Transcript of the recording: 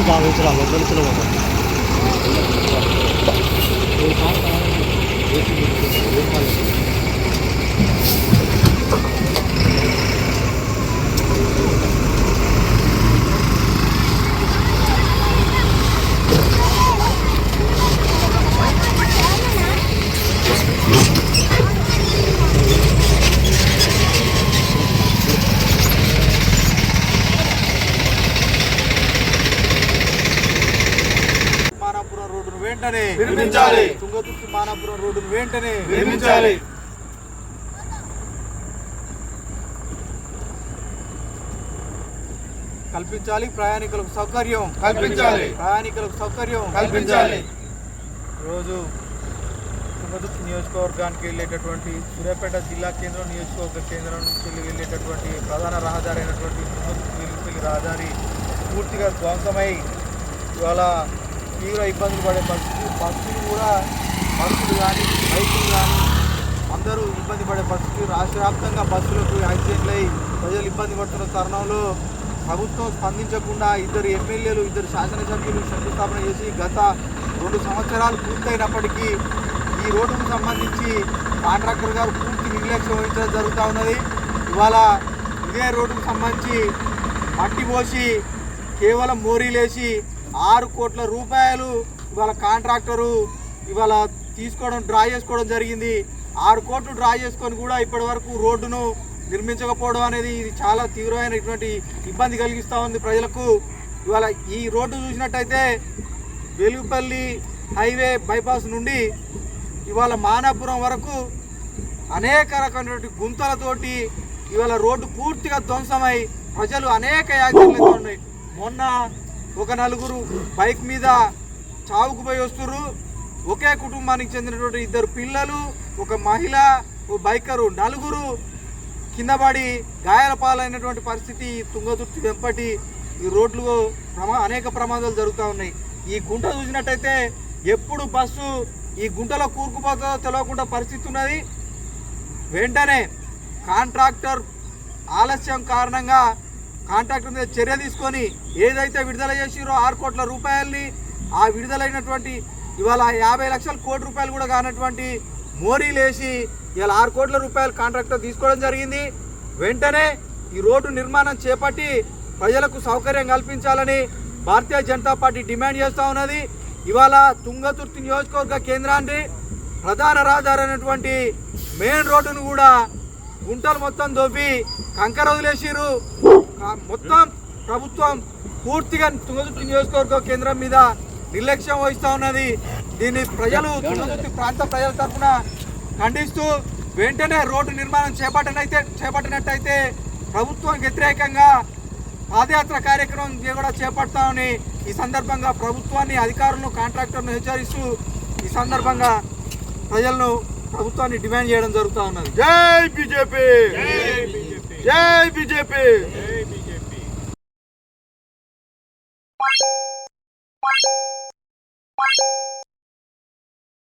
నుంచి రా మొదటి నుంచి పోతాం మానాపురం రోడ్డును వెంటనే నిర్మించాలి. తుంగతుర్తి మానాపురం రోడ్డును వెంటనే నిర్మించాలి. కల్పించాలి ప్రయాణికులకు సౌకర్యం. కల్పించాలి. ప్రయాణికులకు సౌకర్యం. కల్పించాలి. రోజు తుంగతుర్తి నియోజకవర్గానికి వెళ్ళేటటువంటి సూర్యాపేట జిల్లా కేంద్రం నియోజకవర్గ కేంద్రం నుంచి వెళ్ళి వెళ్ళేటటువంటి ప్రధాన రహదారి అయినటువంటి తుంగతుర్తి రహదారి పూర్తిగా ధ్వంసమై ఇవాళ తీవ్ర ఇబ్బందులు పడే పరిస్థితి బస్సులు కూడా బస్సులు కానీ బైకులు కానీ అందరూ ఇబ్బంది పడే పరిస్థితి. రాష్ట్ర వ్యాప్తంగా బస్సులకు యాక్సిడెంట్లు అయి ప్రజలు ఇబ్బంది పడుతున్న తరుణంలో ప్రభుత్వం స్పందించకుండా ఇద్దరు ఎమ్మెల్యేలు ఇద్దరు శాసనసభ్యులు శంకుస్థాపన చేసి గత రెండు సంవత్సరాలు పూర్తయినప్పటికీ ఈ రోడ్డుకు సంబంధించి కాంట్రాక్టర్ గారు పూర్తి నిర్లక్ష్యం వహించడం జరుగుతూ ఉన్నది. ఇవాళ ఇదే రోడ్డుకు సంబంధించి మట్టి పోసి కేవలం మోరీలేసి ఆరు కోట్ల రూపాయలు ఇవాళ కాంట్రాక్టరు ఇవాళ తీసుకోవడం డ్రా చేసుకోవడం జరిగింది. ఆరు కోట్లు డ్రా చేసుకొని కూడా ఇప్పటి వరకు రోడ్డును నిర్మించకపోవడం అనేది ఇది చాలా తీవ్రమైనటువంటి ఇబ్బంది కలిగిస్తూ ఉంది ప్రజలకు. ఇవాళ ఈ రోడ్డు చూసినట్టయితే వెలుగుపల్లి హైవే బైపాస్ నుండి ఇవాళ మానాపురం వరకు అనేక రకమైనటువంటి గుంతలతోటి ఇవాళ రోడ్డు పూర్తిగా ధ్వంసమై ప్రజలు అనేక యాక్సిడెంట్లు ఉన్నాయి మొన్న ఒక నలుగురు బైక్ మీద చావుకు పోయి వస్తున్నారు ఒకే కుటుంబానికి చెందినటువంటి ఇద్దరు పిల్లలు ఒక మహిళ ఓ బైకరు. నలుగురు కిందపడి గాయాల పాలైనటువంటి పరిస్థితి తుంగతుర్తి వెంపటి ఈ రోడ్లు ప్రమా అనేక ప్రమాదాలు జరుగుతూ ఉన్నాయి. ఈ గుంట చూసినట్టయితే ఎప్పుడు బస్సు ఈ గుంటలో కూరుకుపోతుందో తెలియకుండా పరిస్థితి ఉన్నది. వెంటనే కాంట్రాక్టర్ ఆలస్యం కారణంగా కాంట్రాక్టర్ మీద చర్య తీసుకొని ఏదైతే విడుదల చేసిరో ఆరు కోట్ల రూపాయల్ని ఆ విడుదలైనటువంటి ఇవాళ యాభై లక్షల కోటి రూపాయలు కూడా కానటువంటి మోరీలేసి ఇవాళ ఆరు కోట్ల రూపాయలు కాంట్రాక్టర్ తీసుకోవడం జరిగింది. వెంటనే ఈ రోడ్డు నిర్మాణం చేపట్టి ప్రజలకు సౌకర్యం కల్పించాలని భారతీయ జనతా పార్టీ డిమాండ్ చేస్తూ ఉన్నది. ఇవాళ తుంగతుర్తి నియోజకవర్గ కేంద్రాన్ని ప్రధాన రహదారి అయినటువంటి మెయిన్ రోడ్డును కూడా గుంటలు మొత్తం దోపి కంకర వదిలేసిరు మొత్తం ప్రభుత్వం పూర్తిగా తుంగతుర్తి నియోజకవర్గ కేంద్రం మీద నిర్లక్ష్యం వహిస్తూ ఉన్నది. దీన్ని ప్రజలు తుంగతుర్తి ప్రాంత ప్రజల తరఫున ఖండిస్తూ వెంటనే రోడ్డు నిర్మాణం చేపట్టనైతే చేపట్టినట్టయితే ప్రభుత్వం వ్యతిరేకంగా పాదయాత్ర కార్యక్రమం కూడా చేపడతామని ఈ సందర్భంగా ప్రభుత్వాన్ని అధికారులను కాంట్రాక్టర్ను హెచ్చరిస్తూ ఈ సందర్భంగా ప్రజలను ప్రభుత్వాన్ని డిమాండ్ చేయడం జరుగుతూ ఉన్నది. జై బీజేపీ! జై బీజేపీ!